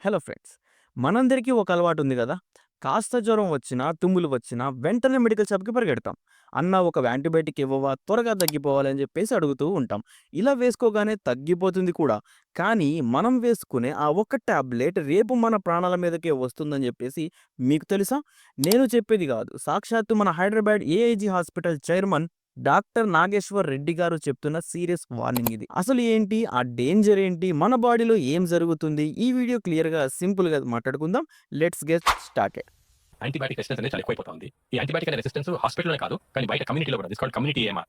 Hello friends మనందరికీ ఒక అలవాటు ఉంది కదా? కాస్త జ్వరం వచ్చినా తుమ్ములు వచ్చినా వెంటనే మెడికల్ షాప్కి పరిగెడతాం. అన్న ఒక యాంటీబయాటిక్ ఇవ్వవా త్వరగా తగ్గిపోవాలని చెప్పేసి అడుగుతూ ఉంటాం. ఇలా వేసుకోగానే తగ్గిపోతుంది కూడా. కానీ మనం వేసుకునే ఆ ఒక్క ట్యాబ్లెట్ రేపు మన ప్రాణాల మీదకే వస్తుందని చెప్పేసి మీకు తెలుసా? నేను చెప్పేది కాదు. సాక్షాత్తు మన Hyderabad AIG hospital chairman doctor Nageshwar Reddy garu చెప్తున్న సీరియస్ వార్నింగ్ ఇది. అసలు ఏంటి? ఆ డేంజర్ ఏంటి? మన బాడీలో ఏం జరుగుతుంది? ఈ వీడియో క్లియర్గా సింపుల్గా మాట్లాడుకుందాం. Let's get started. Antibiotic resistance అనేది చాలా ఎక్కువైపోతుంది ఈ యాంటీబయాటిక్ రెసిస్టెన్స్ హాస్పిటల్లోనే కాదు కానీ బయట కమ్యూనిటీలో కూడా. దిస్ కమ్యూనిటీ ఏమా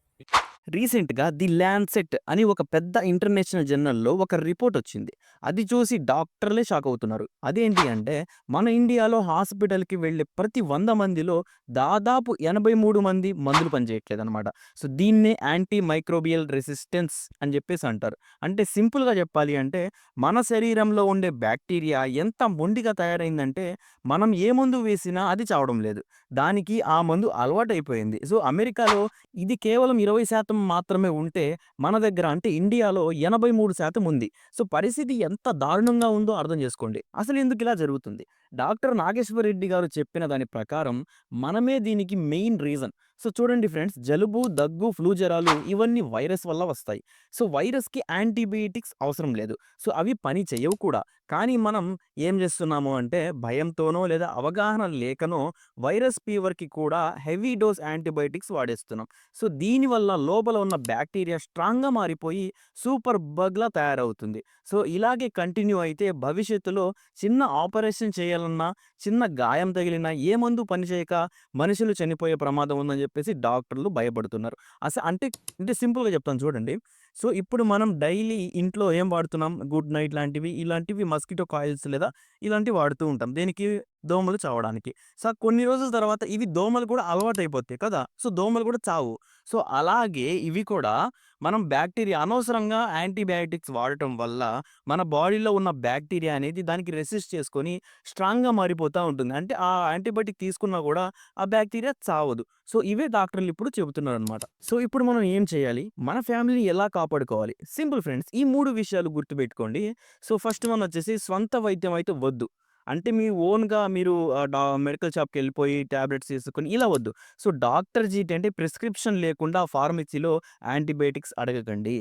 రీసెంట్గా ది ల్యాన్సెట్ అని ఒక పెద్ద ఇంటర్నేషనల్ జర్నల్లో ఒక రిపోర్ట్ వచ్చింది. అది చూసి డాక్టర్లే షాక్ అవుతున్నారు. అదేంటి అంటే మన ఇండియాలో హాస్పిటల్కి వెళ్ళే ప్రతి వంద మందిలో దాదాపు ఎనభై మూడు మంది మందులు పనిచేయట్లేదు అనమాట సో దీన్నే యాంటీ మైక్రోబియల్ రెసిస్టెన్స్ అని చెప్పేసి అంటారు. అంటే సింపుల్గా చెప్పాలి అంటే మన శరీరంలో ఉండే బ్యాక్టీరియా ఎంత మొండిగా తయారైందంటే మనం ఏ మందు వేసినా అది చావడం లేదు. దానికి ఆ మందు అలవాటైపోయింది. సో అమెరికాలో ఇది కేవలం ఇరవై శాతం మాత్రమే ఉంటే మన దగ్గర అంటే ఇండియాలో ఎనభై మూడు శాతం ఉంది. సో పరిస్థితి ఎంత దారుణంగా ఉందో అర్థం చేసుకోండి. అసలు ఎందుకు ఇలా జరుగుతుంది? డాక్టర్ నాగేశ్వర రెడ్డి గారు చెప్పిన దాని ప్రకారం మనమే దీనికి మెయిన్ రీజన్. సో చూడండి ఫ్రెండ్స్ జలుబు దగ్గు ఫ్లూ జ్వరాలు ఇవన్నీ వైరస్ వల్ల వస్తాయి. సో వైరస్కి యాంటీబయాటిక్స్ అవసరం లేదు. సో అవి పని చేయవు కూడా. కానీ మనం ఏం చేస్తున్నాము అంటే భయంతోనో లేదా అవగాహన లేకనో వైరస్ ఫీవర్కి కూడా హెవీ డోస్ యాంటీబయాటిక్స్ వాడేస్తున్నాం. సో దీనివల్ల లోపల ఉన్న బ్యాక్టీరియా స్ట్రాంగ్గా మారిపోయి సూపర్ బగ్లా తయారవుతుంది. సో ఇలాగే కంటిన్యూ అయితే భవిష్యత్తులో చిన్న ఆపరేషన్ చేయాలన్నా చిన్న గాయం తగిలినా ఏ మందు పనిచేయక మనుషులు చనిపోయే ప్రమాదం ఉందని చెప్పేసి డాక్టర్లు భయపడుతున్నారు. అసలు అంటే అంటే సింపుల్గా చెప్తాను చూడండి. సో ఇప్పుడు మనం డైలీ ఇంట్లో ఏం వాడుతున్నాం? గుడ్ నైట్ లాంటివి ఇలాంటివి మస్కిటో కాయిల్స్ లేదా ఇలాంటివి వాడుతూ ఉంటాం. దేనికి? దోమలు చావడానికి. సో కొన్ని రోజుల తర్వాత ఇవి దోమలు కూడా అలవాటు అయిపోతాయి కదా! సో దోమలు కూడా చావు. సో అలాగే ఇవి కూడా మనం బ్యాక్టీరియా అనవసరంగా యాంటీబయాటిక్స్ వాడటం వల్ల మన బాడీలో ఉన్న బ్యాక్టీరియా అనేది దానికి రెసిస్ట్ చేసుకొని స్ట్రాంగ్గా మారిపోతూ ఉంటుంది. అంటే ఆ యాంటీబయాటిక్ తీసుకున్నా కూడా ఆ బ్యాక్టీరియా చావదు. సో ఇవే డాక్టర్లు ఇప్పుడు చెబుతున్నారు అనమాట సో ఇప్పుడు మనం ఏం చేయాలి? మన ఫ్యామిలీని ఎలా కాపాడుకోవాలి. సింపుల్ ఫ్రెండ్స్ ఈ మూడు విషయాలు గుర్తుపెట్టుకోండి. సో ఫస్ట్ వన్ వచ్చేసి స్వంత వైద్యం అయితే వద్దు. అంటే మీ ఓన్గా మీరు డా మెడికల్ షాప్కి వెళ్ళిపోయి ట్యాబ్లెట్స్ తీసుకొని ఇలా వద్దు. సో డాక్టర్ జీట్ అంటే ప్రిస్క్రిప్షన్ లేకుండా ఫార్మసీలో యాంటీబయాటిక్స్ అడగకండి.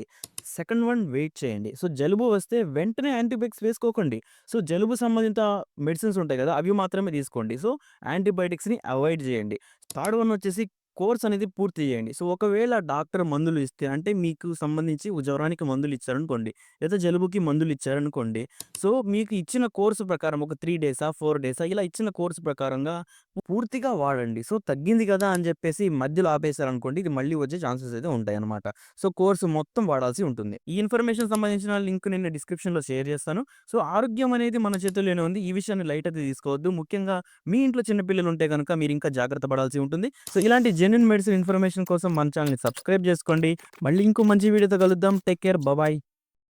సెకండ్ వన్ వెయిట్ చేయండి. సో జలుబు వస్తే వెంటనే యాంటీబయాటిక్స్ వేసుకోకండి. సో జలుబు సంబంధిత మెడిసిన్స్ ఉంటాయి కదా అవి మాత్రమే తీసుకోండి. సో యాంటీబయాటిక్స్ని అవాయిడ్ చేయండి. థర్డ్ వన్ వచ్చేసి కోర్స్ అనేది పూర్తి చేయండి. సో ఒకవేళ డాక్టర్ మందులు ఇస్తే అంటే మీకు సంబంధించి జ్వరానికి మందులు ఇచ్చారనుకోండి లేదా జలుబుకి మందులు ఇచ్చారనుకోండి సో మీకు ఇచ్చిన కోర్సు ప్రకారం ఒక త్రీ డేసా ఫోర్ డేసా ఇలా ఇచ్చిన కోర్సు ప్రకారంగా పూర్తిగా వాడండి. సో తగ్గింది కదా అని చెప్పేసి మధ్యలో ఆపేశారనుకోండి ఇది మళ్ళీ వచ్చే ఛాన్సెస్ అయితే ఉంటాయి అనమాట సో కోర్సు మొత్తం వాడాల్సి ఉంటుంది. ఈ ఇన్ఫర్మేషన్ సంబంధించిన లింక్ నేను డిస్క్రిప్షన్లో షేర్ చేస్తాను. సో ఆరోగ్యం అనేది మన చేతుల్లోనే ఉంది. ఈ విషయాన్ని లైట్ అయితే తీసుకోవద్దు. ముఖ్యంగా మీ ఇంట్లో చిన్నపిల్లలు ఉంటే కనుక మీరు ఇంకా జాగ్రత్త పడాల్సి ఉంటుంది. సో ఇలాంటి జెన్యున్ మెడిసిన్ ఇన్ఫర్మేషన్ కోసం మన ఛానల్ని సబ్స్క్రైబ్ చేసుకోండి. మళ్ళీ ఇంకో మంచి వీడియోతో కలుద్దాం. Take care. బాయ్